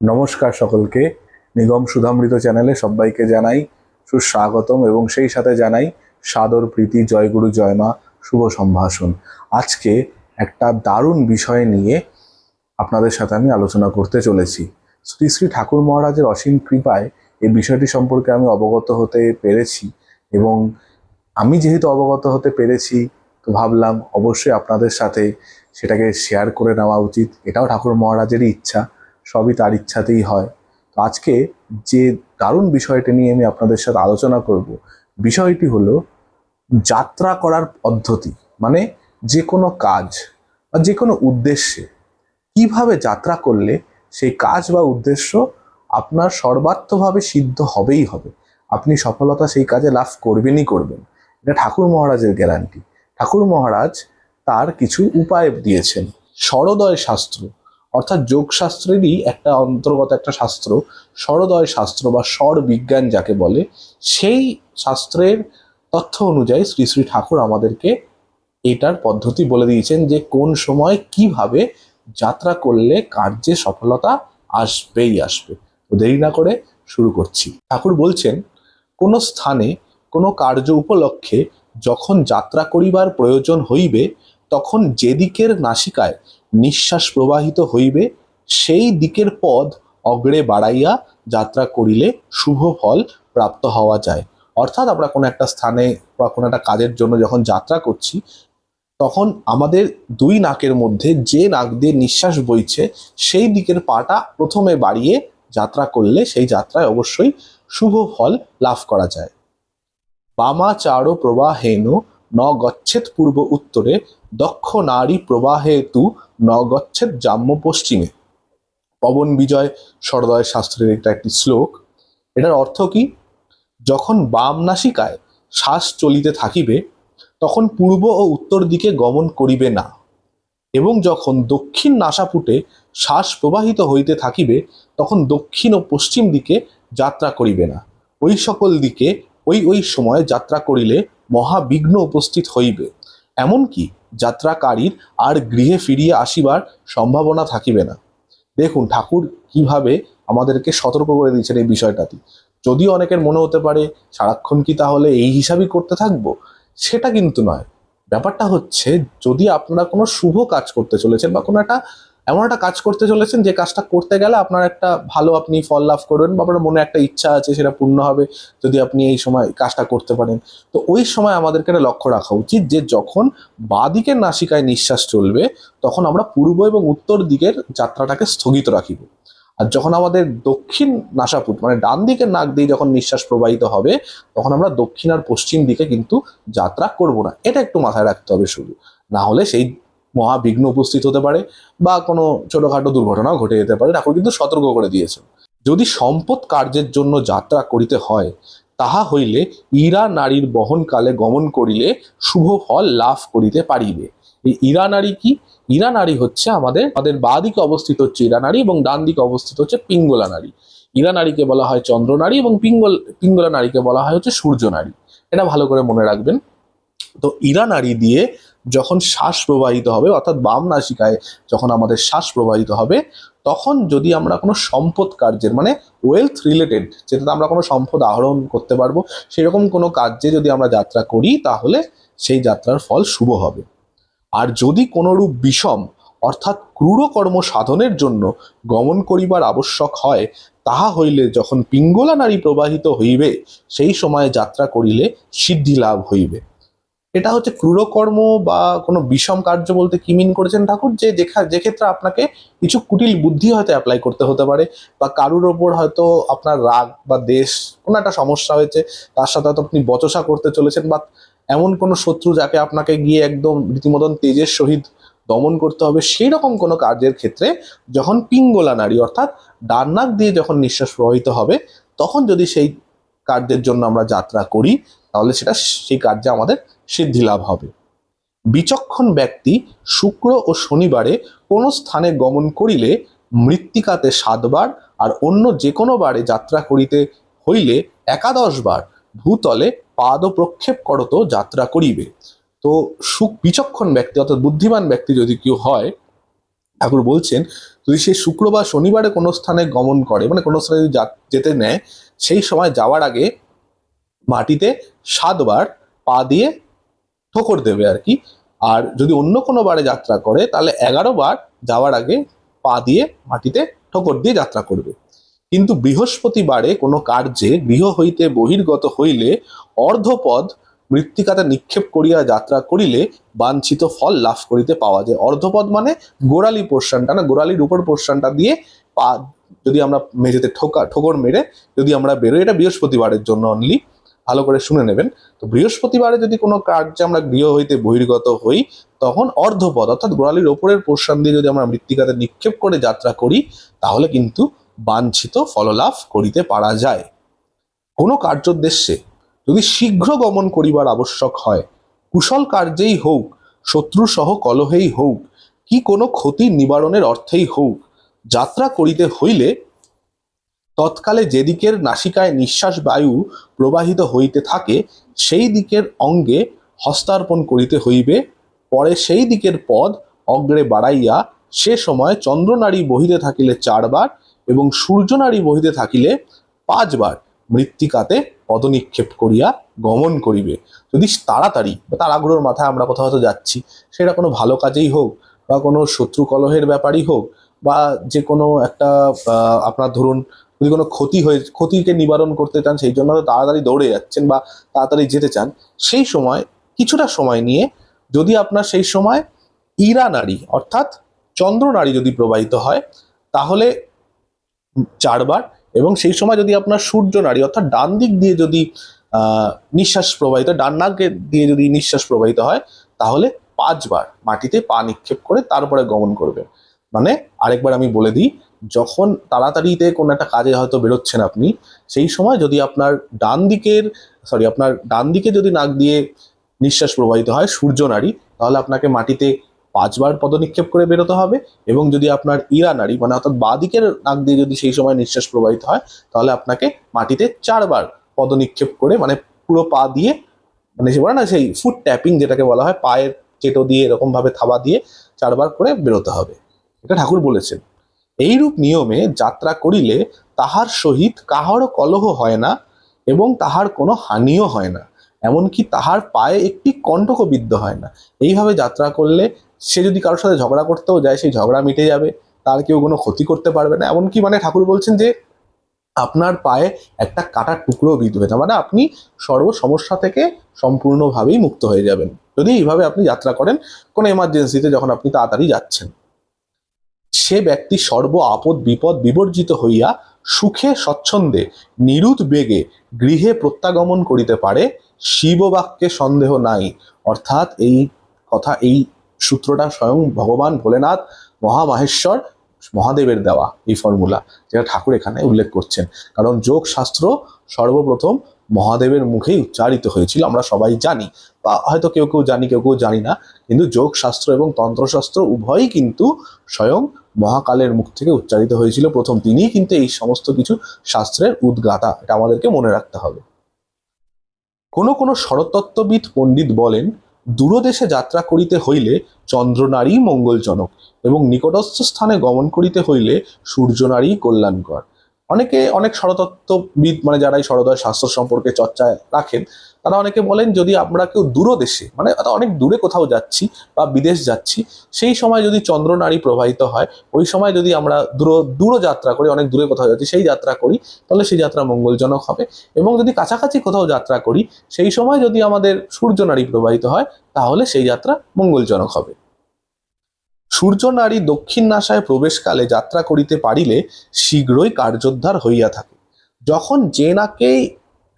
নমস্কার সকলকে। নিগম সুধামৃত চ্যানেলে সবাইকে জানাই সুস্বাগতম এবং সেই সাথে জানাই সাদর প্রীতি জয়গুরু জয়মা শুভ সম্ভাষণ। আজকে একটা দারুণ বিষয় নিয়ে আপনাদের সাথে আমি আলোচনা করতে চলেছি। শ্রী শ্রী ঠাকুর মহারাজের অসীম কৃপায় এই বিষয়টি সম্পর্কে আমি অবগত হতে পেরেছি এবং আমি যেহেতু অবগত হতে পেরেছি, তো ভাবলাম অবশ্যই আপনাদের সাথে সেটাকে শেয়ার করে নেওয়া উচিত। এটাও ঠাকুর মহারাজেরই ইচ্ছা। সবই তার ইচ্ছাতেই হয়। তো আজকে যে দারুণ বিষয়টি নিয়ে আমি আপনাদের সাথে আলোচনা করব, বিষয়টি হলো যাত্রা করার পদ্ধতি মানে যে কোনো কাজ বা যে কোনো উদ্দেশ্যে। কীভাবে যাত্রা করলে সেই কাজ বা উদ্দেশ্য আপনার সর্বার্থভাবে সিদ্ধ হবেই হবে? আপনি সফলতা সেই কাজে লাভ করবেনই করবেন। এটা ঠাকুর মহারাজের গ্যারান্টি। ঠাকুর মহারাজ তার কিছু উপায় দিয়েছেন। সরোদয় শাস্ত্র অর্থাৎ যোগশাস্ত্রেরই একটা অন্তর্গত একটা শাস্ত্র সরোদয় শাস্ত্র বা স্বর বিজ্ঞান যাকে বলে, সেই শাস্ত্রের তথ্য অনুযায়ী শ্রী শ্রী ঠাকুর আমাদেরকে এটার পদ্ধতি বলে দিয়েছেন যে কোন সময় কীভাবে যাত্রা করলে কার্যে সফলতা আসবেই আসবে। তো দেরি না করে শুরু করছি। ঠাকুর বলছেন, কোন স্থানে, কোনো কার্য উপলক্ষে যখন যাত্রা করিবার প্রয়োজন হইবে, তখন যেদিকের নাসিকায় নিঃশ্বাস প্রবাহিত হইবে, সেই দিকের পদ অগ্রে বাড়াইয়া যাত্রা করিলে শুভ ফল প্রাপ্ত হওয়া যায়। অর্থাৎ আমরা কোনো একটা স্থানে বা কোনো একটা কাজের জন্য যখন যাত্রা করছি, তখন আমাদের দুই নাকের মধ্যে যে নাক দিয়ে নিঃশ্বাস বইছে, সেই দিকের পাটা প্রথমে বাড়িয়ে যাত্রা করলে সেই যাত্রায় অবশ্যই শুভ ফল লাভ করা যায়। বামাচারো প্রবাহেন ন গচ্ছেত পূর্ব উত্তরে, দক্ষ নারী প্রবাহে তু ন গচ্ছেত জাম্য পশ্চিমে। পবন বিজয় সরদয় শাস্ত্রের এটা একটি শ্লোক। এটার অর্থ কি? যখন বাম নাসিকায় শ্বাস চলিতে থাকিবে, তখন পূর্ব ও উত্তর দিকে গমন করিবে না। এবং যখন দক্ষিণ নাসাপুটে শ্বাস প্রবাহিত হইতে থাকিবে, তখন দক্ষিণ ও পশ্চিম দিকে যাত্রা করিবে না। ওই সকল দিকে, ওই ওই সময় যাত্রা করিলে মহাবিঘ্ন উপস্থিত হইবে। এমনকি যাত্রাকারীর আর গৃহে ফিরিয়া আসিবার সম্ভাবনা থাকিবে না। দেখুন, ঠাকুর কীভাবে আমাদেরকে সতর্ক করে দিয়েছেন এই বিষয়টাতে। যদি অনেকের মনে হতে পারে, সারাক্ষণ কি তাহলে এই হিসাবই করতে থাকব? সেটা কিন্তু নয়। ব্যাপারটা হচ্ছে, যদি আপনারা কোনো শুভ কাজ করতে চলেছেন বা কোনো একটা এমন একটা কাজ করতে চলেছেন যে কাজটা করতে গেলে আপনার একটা ভালো আপনি ফল লাভ করবেন বা আপনার মনে একটা ইচ্ছা আছে সেটা পূর্ণ হবে যদি আপনি এই সময় কাজটা করতে পারেন। তো ওই সময় আমাদেরকে একটা লক্ষ্য রাখা উচিত যে যখন বাঁদিকের নাসিকায় নিঃশ্বাস চলবে, তখন আমরা পূর্ব এবং উত্তর দিকের যাত্রাটাকে স্থগিত রাখিব। আর যখন আমাদের দক্ষিণ নাসাপুট মানে ডান দিকের নাক দিয়ে যখন নিঃশ্বাস প্রবাহিত হবে, তখন আমরা দক্ষিণ আর পশ্চিম দিকে কিন্তু যাত্রা করব না। এটা একটু মাথায় রাখতে হবে শুধু। না হলে সেই মহাবিঘ্ন উপস্থিত হতে পারে বা কোনো ছোটখাটো দুর্ঘটনাও ঘটে যেতে পারে। ঠাকুর কিন্তু সতর্ক করে দিয়েছেন। যদি সম্পদ কার্যের জন্য যাত্রা করিতে হয়, তাহা হইলে ইরা নারীর বহনকালে গমন করিলে শুভ ফল লাভ করিতে পারিবে। এই ইরা নারী কি? ইরা নারী হচ্ছে আমাদের আমাদের বাঁ দিকে অবস্থিত হচ্ছে ইরা নারী এবং ডান দিকে অবস্থিত হচ্ছে পিঙ্গলা নারী। ইরা নারীকে বলা হয় চন্দ্র নারী এবং পিঙ্গল, পিঙ্গলা নারীকে বলা হয় হচ্ছে সূর্য নারী। এটা ভালো করে মনে রাখবেন। তো ইরা নারী দিয়ে যখন শ্বাস প্রবাহিত হবে, অর্থাৎ বাম নাসিকায় যখন আমাদের শ্বাস প্রবাহিত হবে, তখন যদি আমরা কোনো সম্পদ কার্যের মানে ওয়েলথ রিলেটেড যেটাতে আমরা কোনো সম্পদ আহরণ করতে পারব, সেরকম কোনো কার্যে যদি আমরা যাত্রা করি, তাহলে সেই যাত্রার ফল শুভ হবে। আর যদি কোনোরূপ বিষম, অর্থাৎ ক্রূর কর্ম সাধনের জন্য গমন করিবার আবশ্যক হয়, তাহা হইলে যখন পিঙ্গলা নারী প্রবাহিত হইবে, সেই সময়ে যাত্রা করিলে সিদ্ধি লাভ হইবে। এটা হচ্ছে ক্রূরকর্ম বা কোনো বিষম কার্য বলতে কি মিন করেছেন? ঠাকুর, যে দেখা যে ক্ষেত্রে আপনাকে কিছু কুটিল বুদ্ধি হয়তো অ্যাপ্লাই করতে হতে পারে বা কারুর ওপর হয়তো আপনার রাগ বা দেশ কোনো একটা সমস্যা হয়েছে, তার সাথে হয়তো আপনি বচসা করতে চলেছেন বা এমন কোনো শত্রু যাকে আপনাকে গিয়ে একদম রীতিমতন তেজের সহিত দমন করতে হবে সেই রকম কোনো কার্যের ক্ষেত্রে যখন পিঙ্গলা নারী অর্থাৎ ডান নাক দিয়ে যখন নিঃশ্বাস প্রবাহিত হবে, তখন যদি সেই কার্যের জন্য আমরা যাত্রা করি তাহলে সেটা সেই কার্যে আমাদের সিদ্ধি লাভ হবে। বিচক্ষণ ব্যক্তি শুক্র ও শনিবারে কোনো স্থানে গমন করিলে মৃত্তিকাতে সাতবার আর অন্য যে কোনো বারে যাত্রা করিতে হইলে একাদশ বার ভূতলে পাদ প্রক্ষেপ করত যাত্রা করিবে। তো সুখ বিচক্ষণ ব্যক্তি অর্থাৎ বুদ্ধিমান ব্যক্তি যদি কেউ হয়, ঠাকুর বলছেন, যদি সে শুক্র বা শনিবারে কোনো স্থানে গমন করে মানে কোনো স্থানে যদি যেতে নেয়, সেই সময় যাওয়ার আগে মাটিতে সাতবার পা দিয়ে ঠোকর দেবে আর কি। আর যদি অন্য কোনো বারে যাত্রা করে, তাহলে এগারো বার যাওয়ার আগে পা দিয়ে মাটিতে ঠোকর দিয়ে যাত্রা করবে। কিন্তু বৃহস্পতিবারে কোনো কার্যে গৃহ হইতে বহির্গত হইলে অর্ধপদ মৃত্তিকাতে নিক্ষেপ করিয়া যাত্রা করিলে বাঞ্ছিত ফল লাভ করিতে পাওয়া যায়। অর্ধপদ মানে গোড়ালি পোর্শনটা না, গোড়ালির উপর পোর্শনটা দিয়ে পা যদি আমরা মেঝেতে ঠোকা, ঠোকর মেরে যদি আমরা বেরোই, এটা বৃহস্পতিবারের জন্য অনলি ভালো করে শুনে নেবেন। তো বৃহস্পতিবারে যদি কোনো কার্যে আমরা গৃহ হইতে বহির্গত হই, তখন অর্ধপদ অর্থাৎ গোড়ালির ওপরের পোর্শন দিয়ে যদি আমরা মৃত্তিকাতে নিক্ষেপ করে যাত্রা করি, তাহলে কিন্তু বাঞ্ছিত ফললাভ করিতে পারা যায়। কোনো কার্যোদ্দেশ্যে যদি শীঘ্র গমন করিবার আবশ্যক হয়, কুশল কার্যেই হোক, শত্রু সহ কলহেই হোক, কি কোনো ক্ষতি নিবারণের অর্থেই হোক, যাত্রা করিতে হইলে তৎকালে যেদিকের নাসিকায় নিঃশ্বাস বায়ু প্রবাহিত হইতে থাকে, সেই দিকের অঙ্গে হস্তার্পণ করিতে হইবে। পরে সেই দিকের পদ অগ্রে বাড়াইয়া সে সময় চন্দ্রনারী বহিতে থাকিলে চারবার এবং সূর্যনারী বহিতে থাকিলে পাঁচবার মৃত্তিকাতে পদনিক্ষেপ করিয়া গমন করিবে। যদি তাড়াতাড়ি, বা আগ্রহের মাথায় আমরা কোথাও হয়তো যাচ্ছি, সেটা কোনো ভালো কাজেই হোক, বা কোনো শত্রু কলহের ব্যাপারই হোক, বা যে কোনো একটা আপনার ধরুন যদি কোনো ক্ষতি হয়ে, ক্ষতিকে নিবারণ করতে চান, সেই জন্য তাড়াতাড়ি দৌড়ে যাচ্ছেন বা তাড়াতাড়ি যেতে চান, সেই সময়, কিছুটা সময় নিয়ে যদি আপনার সেই সময় ইরা নারী, অর্থাৎ চন্দ্র নারী যদি প্রবাহিত হয়, তাহলে চারবার এবং সেই সময় যদি আপনার সূর্য নারী, অর্থাৎ ডান দিক দিয়ে যদি নিঃশ্বাস প্রবাহিত, ডান নাকে দিয়ে যদি নিঃশ্বাস প্রবাহিত হয়, তাহলে পাঁচবার মাটিতে পা নিক্ষেপ করে তারপরে গমন করবে মানে আরেকবার আমি বলে দিই যখন তাড়াতাড়িতে কোনো একটা কাজে হয়তো বেরোচ্ছেন আপনি, সেই সময় যদি আপনার ডান দিকের সরি আপনার ডান দিকে যদি নাক দিয়ে নিঃশ্বাস প্রবাহিত হয়, সূর্য নারী, তাহলে আপনাকে মাটিতে পাঁচবার পদনিক্ষেপ করে বেরোতে হবে এবং যদি আপনার ইরা নারী মানে অর্থাৎ বাঁ দিকের নাক দিয়ে যদি সেই সময় নিঃশ্বাস প্রবাহিত হয়, তাহলে আপনাকে মাটিতে চারবার পদনিক্ষেপ করে মানে পুরো পা দিয়ে মানে সে বলে না, সেই ফুট ট্যাপিং যেটাকে বলা হয়, পায়ের চেটো দিয়ে এরকমভাবে থাবা দিয়ে চারবার করে বেরোতে হবে। এটা ঠাকুর বলেছেন। এইরূপ নিয়মে যাত্রা করিলে তাহার সহিত কাহারও কলহ হয় না এবং তাহার কোনো হানিও হয় না। এমনকি তাহার পায়ে একটি কণ্টকও বিদ্ধ হয় না। এইভাবে যাত্রা করলে সে যদি কারোর সাথে ঝগড়া করতেও যায়, সেই ঝগড়া মিটে যাবে, তার কেউ কোনো ক্ষতি করতে পারবে না। এমনকি মানে ঠাকুর বলছেন যে, আপনার পায়ে একটা কাটার টুকরো বিঁধবে না মানে আপনি সর্ব সমস্যা থেকে সম্পূর্ণভাবেই মুক্ত হয়ে যাবেন। যদি এইভাবে আপনি যাত্রা করেন, কোনো এমার্জেন্সিতে যখন আপনি তাড়াতাড়ি যাচ্ছেন। সে ব্যক্তি সর্ব আপদ বিপদ বিবর্জিত হইয়া সুখে স্বচ্ছন্দে, নিরুত বেগে গৃহে প্রত্যাগমন করিতে পারে, শিববাক্যে সন্দেহ নাই। অর্থাৎ এই কথা, এই সূত্রটা স্বয়ং ভগবান ভোলেনাথ, মহামাহেশ্বর, মহাদেবের দেওয়া এই ফর্মুলা, যেটা ঠাকুর এখানে উল্লেখ করছেন। কারণ যোগ শাস্ত্র সর্বপ্রথম মহাদেবের মুখেই উচ্চারিত হয়েছিল, আমরা সবাই জানি, বা হয়তো কেউ কেউ জানি, কেউ কেউ জানি না, কিন্তু যোগ শাস্ত্র এবং তন্ত্রশাস্ত্র উভয়ই কিন্তু স্বয়ং মহাকালের মুখ থেকে উচ্চারিত হয়েছিল প্রথম তিনিই কিন্তু এই সমস্ত কিছু শাস্ত্রের উদ্গাতা, এটা আমাদেরকে মনে রাখতে হবে। কোনো কোনো শরতত্ত্ববিদ পণ্ডিত বলেন, দূরদেশে যাত্রা করিতে হইলে চন্দ্রনারী মঙ্গলজনক এবং নিকটস্থ স্থানে গমন করিতে হইলে সূর্যনারী কল্যাণকর। অনেকে অনেক শরতত্ত্ববিদ মানে যারা এই শরদয় শাস্ত্র সম্পর্কে চর্চায় রাখেন, তারা অনেকে বলেন যদি আমরা কেউ দূরদেশে মানে অনেক দূরে কোথাও যাচ্ছি বা বিদেশ যাচ্ছি, সেই সময় যদি চন্দ্রনারী প্রবাহিত হয়, ওই সময় যদি আমরা দূর দূর যাত্রা করি, অনেক দূরে কোথাও যাচ্ছি, সেই যাত্রা করি, তাহলে সেই যাত্রা মঙ্গলজনক হবে। এবং যদি কাছাকাছি কোথাও যাত্রা করি, সেই সময় যদি আমাদের সূর্য নারী প্রবাহিত হয়, তাহলে সেই যাত্রা মঙ্গলজনক হবে। সূর্য নারী দক্ষিণ নাসায় প্রবেশকালে যাত্রা করিতে পারিলে শীঘ্রই কার্যোদ্ধার হইয়া থাকে। যখন যে নাকেই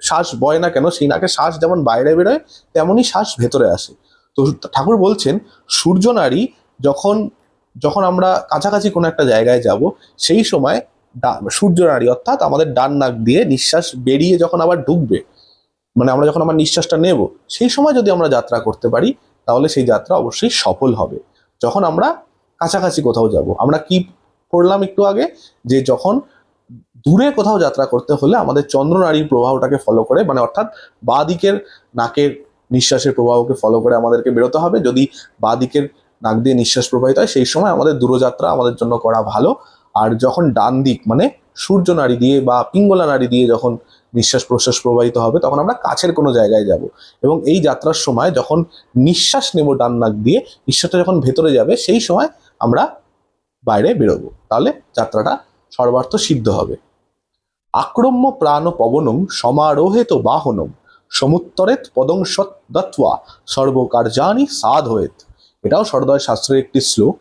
শ্বাস বয় না কেন, সেই নাকে শ্বাস যেমন বাইরে বেরোয়, তেমনই শ্বাস ভেতরে আসে। তো ঠাকুর বলছেন, সূর্য নারী যখন যখন আমরা কাছাকাছি কোনো একটা জায়গায় যাব, সেই সময় সূর্য নারী অর্থাৎ আমাদের ডান নাক দিয়ে নিঃশ্বাস বেরিয়ে যখন আবার ঢুকবে মানে আমরা যখন আমার নিঃশ্বাসটা নেব, সেই সময় যদি আমরা যাত্রা করতে পারি, তাহলে সেই যাত্রা অবশ্যই সফল হবে। যখন আমরা কাছাকাছি কোথাও যাব। আমরা কি করলাম একটু আগে? যে যখন দূরে কোথাও যাত্রা করতে হলে আমাদের চন্দ্রনারী প্রবাহটাকে ফলো করে মানে অর্থাৎ বাঁ দিকের নাকের নিঃশ্বাসের প্রবাহকে ফলো করে আমাদেরকে বেরোতে হবে। যদি বাঁ দিকের নাক দিয়ে নিঃশ্বাস প্রবাহিত হয়, সেই সময় আমাদের দূরযাত্রা আমাদের জন্য করা ভালো। আর যখন ডান দিক মানে সূর্য নাড়ি দিয়ে বা পিঙ্গলা নাড়ি দিয়ে যখন নিঃশ্বাস প্রশ্বাস প্রবাহিত হবে, তখন আমরা কাছের কোনো জায়গায় যাব। এবং এই যাত্রার সময় যখন নিঃশ্বাস নেব ডান নাক দিয়ে, নিঃশ্বাসটা যখন ভেতরে যাবে, সেই সময় আমরা বাইরে বেরোবো। তাহলে যাত্রাটা সর্বার্থ সিদ্ধ হবে। আক্রম্য প্রাণ পবনং সমারোহেত বাহনম সমুত্তরেত পদং সৎ দত্ত্বা সর্বকার্যানি সাধ হয়েত এটাও সর্দয় শাস্ত্রের একটি শ্লোক।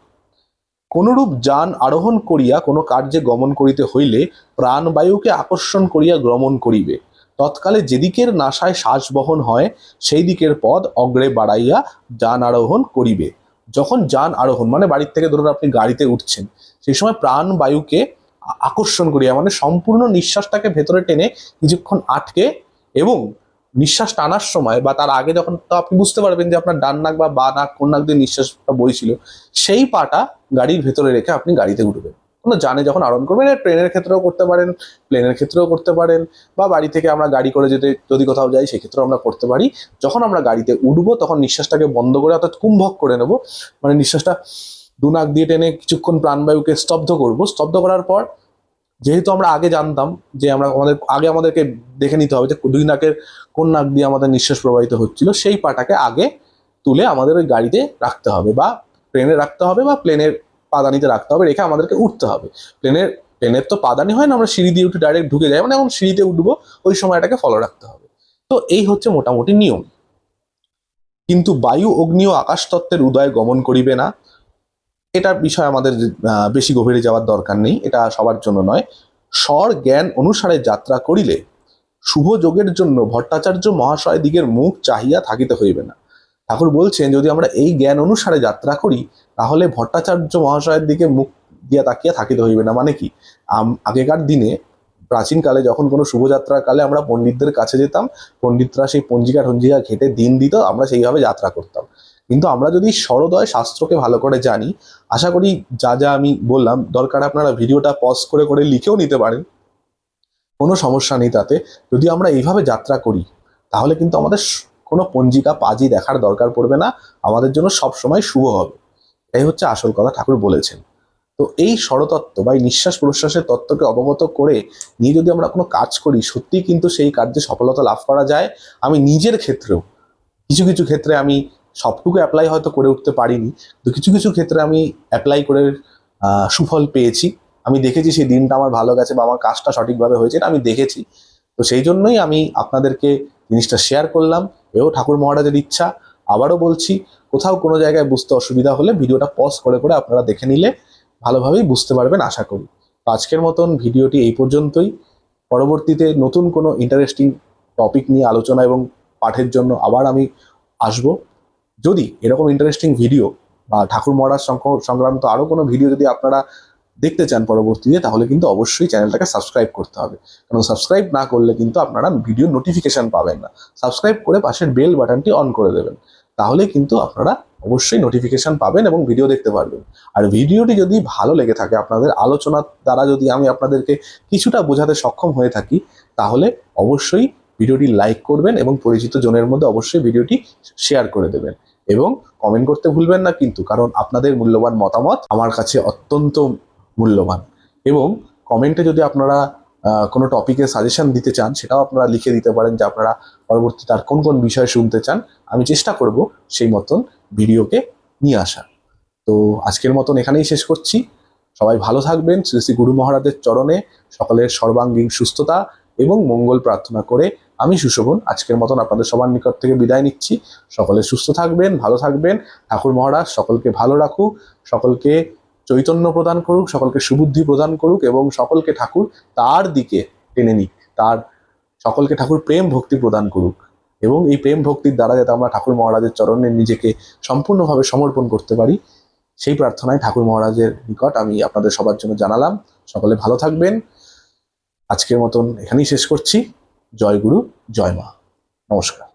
কোনরূপ যান আরোহণ করিয়া কোনো কার্যে গমন করিতে হইলে প্রাণবায়ুকে আকর্ষণ করিয়া গমন করিবে। তৎকালে যেদিকের নাসায় শ্বাস বহন হয় সেই দিকের পদ অগ্রে বাড়াইয়া যান আরোহণ করিবে। যখন যান আরোহণ মানে বাড়ির থেকে ধরুন আপনি গাড়িতে উঠছেন, সেই সময় প্রাণ বায়ুকে আকর্ষণ করিয়া মানে সম্পূর্ণ নিঃশ্বাসটাকে ভেতরে টেনে কিছুক্ষণ আটকে এবং নিঃশ্বাস টানার সময় বা তার আগে যখন, তো আপনি বুঝতে পারবেন যে আপনার ডান নাক বা বা নাক, কোন নাক দিয়ে নিঃশ্বাসটা বইছিল, সেই পাটা গাড়ির ভেতরে রেখে আপনি গাড়িতে উঠবেন। কোনো জানে যখন আরম্ভ করবেন এটা ট্রেনের ক্ষেত্রেও করতে পারেন প্লেনের ক্ষেত্রেও করতে পারেন, বা বাড়ি থেকে আমরা গাড়ি করে যেতে, যদি কোথাও যাই, সেক্ষেত্রেও আমরা করতে পারি। যখন আমরা গাড়িতে উঠবো, তখন নিঃশ্বাসটাকে বন্ধ করে, অর্থাৎ কুম্ভক করে নেব। মানে নিঃশ্বাসটা দু নাক দিয়ে টেনে কিছুক্ষণ প্রাণবায়ুকে স্তব্ধ করব। স্তব্ধ করার পর, যেহেতু আমরা আগে জানতাম যে আমরা আমাদের, আগে আমাদেরকে দেখে নিতে হবে যে দুই নাকের কোন নাক দিয়ে আমাদের নিঃশ্বাস প্রবাহিত হচ্ছিল, সেই পাটাকে আগে তুলে আমাদের ওই গাড়িতে রাখতে হবে, বা ট্রেনে রাখতে হবে, বা প্লেনের পাদানিতে রাখতে হবে, রেখে আমাদেরকে উঠতে হবে। প্লেনের প্লেনের তো পাদানি হয় না, আমরা সিঁড়ি দিয়ে উঠে ডাইরেক্ট ঢুকে যাই। মানে এখন সিঁড়িতে উঠবো, ওই সময়টাকে ফলো রাখতে হবে। তো এই হচ্ছে মোটামুটি নিয়ম। কিন্তু বায়ু, অগ্নি ও আকাশ তত্ত্বের উদয় গমন করিবে না। এটার বিষয় আমাদের বেশি গভীরে যাওয়ার দরকার নেই। এটা সবার জন্য নয়। স্বর জ্ঞান অনুসারে যাত্রা করিলে শুভ যোগের জন্য ভট্টাচার্য মহাশয় দিগের মুখ চাহিয়া থাকিতে হইবে না। ঠাকুর বলছেন, যদি আমরা এই জ্ঞান অনুসারে যাত্রা করি, তাহলে ভট্টাচার্য মহাশয়ের দিকে মুখ দিয়া তাকিয়া থাকিতে হইবে না। মানে কি? আগেকার দিনে, প্রাচীনকালে যখন কোনো শুভযাত্রার কালে আমরা পণ্ডিতদের কাছে যেতাম, পণ্ডিতরা সেই পঞ্জিকা টঞ্জিকা ঘেটে দিন দিত, আমরা সেইভাবে যাত্রা করতাম। কিন্তু আমরা যদি সরোদয় শাস্ত্রকে ভালো করে জানি, আশা করি যা যা আমি বললাম, দরকার আপনারা ভিডিওটা পজ করে করে লিখেও নিতে পারেন। কোনো সমস্যা নেই তাতে। যদি আমরা এইভাবে যাত্রা করি, তাহলে কিন্তু আমাদের কোনো পঞ্জিকা পাজি দেখার দরকার পড়বে না। আমাদের জন্য সব সময় শুভ হবে। এই হচ্ছে আসল কথা ঠাকুর বলেছেন। তো এই স্বরতত্ত্ব বা এই নিঃশ্বাস প্রশ্বাসের তত্ত্বকে অবগত করে নিয়ে যদি আমরা কোনো কাজ করি, সত্যিই কিন্তু সেই কার্যে সফলতা লাভ করা যায়। আমি নিজের ক্ষেত্রেও, কিছু কিছু ক্ষেত্রে আমি সবটুকু অ্যাপ্লাই হয়তো করে উঠতে পারিনি তো কিছু কিছু ক্ষেত্রে আমি অ্যাপ্লাই করে সুফল পেয়েছি। আমি দেখেছি সেই দিনটা আমার ভালো গেছে বা আমার কাজটা সঠিকভাবে হয়েছে, এটা আমি দেখেছি। তো সেই জন্যই আমি আপনাদেরকে জিনিসটা শেয়ার করলাম, এও ঠাকুর মহারাজের ইচ্ছা। আবারও বলছি, কোথাও কোনো জায়গায় বুঝতে অসুবিধা হলে ভিডিওটা পজ করে করে আপনারা দেখে নিলে ভালোভাবেই বুঝতে পারবেন, আশা করি। আজকের মতন ভিডিওটি এই পর্যন্তই। পরবর্তীতে নতুন কোনো ইন্টারেস্টিং টপিক নিয়ে আলোচনা এবং পাঠের জন্য আবার আমি আসব। যদি এরকম ইন্টারেস্টিং ভিডিও বা ঠাকুর মহারাজ সংক- সংক্রান্ত আরও কোনো ভিডিও যদি আপনারা দেখতে চান পরবর্তীতে তাহলে কিন্তু অবশ্যই চ্যানেলটাকে সাবস্ক্রাইব করতে হবে। কারণ সাবস্ক্রাইব না করলে কিন্তু আপনারা ভিডিও নোটিফিকেশন পাবেন না। সাবস্ক্রাইব করে পাশের বেল বাটনটি অন করে দেবেন। তাহলে কিন্তু আপনারা অবশ্যই নোটিফিকেশন পাবেন এবং ভিডিও দেখতে পারবেন। আর ভিডিওটি যদি ভালো লেগে থাকে, আপনাদের আলোচনার দ্বারা যদি আমি আপনাদেরকে কিছুটা বোঝাতে সক্ষম হয়ে থাকি, তাহলে অবশ্যই ভিডিওটি লাইক করবেন এবং পরিচিত জনের মধ্যে অবশ্যই ভিডিওটি শেয়ার করে দেবেন। এবং কমেন্ট করতে ভুলবেন না কিন্তু, কারণ আপনাদের মূল্যবান মতামত আমার কাছে অত্যন্ত মূল্যবান। এবং কমেন্টে যদি আপনারা কোনো টপিকে সাজেশন দিতে চান, সেটাও আপনারা লিখে দিতে পারেন যে আপনারা পরবর্তীতে আর কোন কোন বিষয় শুনতে চান, আমি চেষ্টা করব সেই মতন ভিডিওকে নিয়ে আসা তো আজকের মতন এখানেই শেষ করছি। সবাই ভালো থাকবেন। শ্রী শ্রী গুরু মহারাজের চরণে সকলের সর্বাঙ্গীন সুস্থতা এবং মঙ্গল প্রার্থনা করে আমি সুশোভন। আজকের মতন আপনাদের সবার নিকট থেকে বিদায় নিচ্ছি। সকলে সুস্থ থাকবেন, ভালো থাকবেন। ঠাকুর মহারাজ, সকলকে ভালো রাখুক। সকলকে চৈতন্য প্রদান করুক, সকলকে সুবুদ্ধি প্রদান করুক এবং সকলকে ঠাকুর তার দিকে টেনে নিক। তার, সকলকে ঠাকুর প্রেম ভক্তি প্রদান করুক এবং এই প্রেম ভক্তির দ্বারা যাতে আমরা ঠাকুর মহারাজের চরণে নিজেকে সম্পূর্ণভাবে সমর্পণ করতে পারি, সেই প্রার্থনায় ঠাকুর মহারাজের নিকট আমি আপনাদের সবার জন্য জানালাম। সকলে ভালো থাকবেন। আজকের মতন এখানেই শেষ করছি। জয় গুরু, জয় মা। নমস্কার।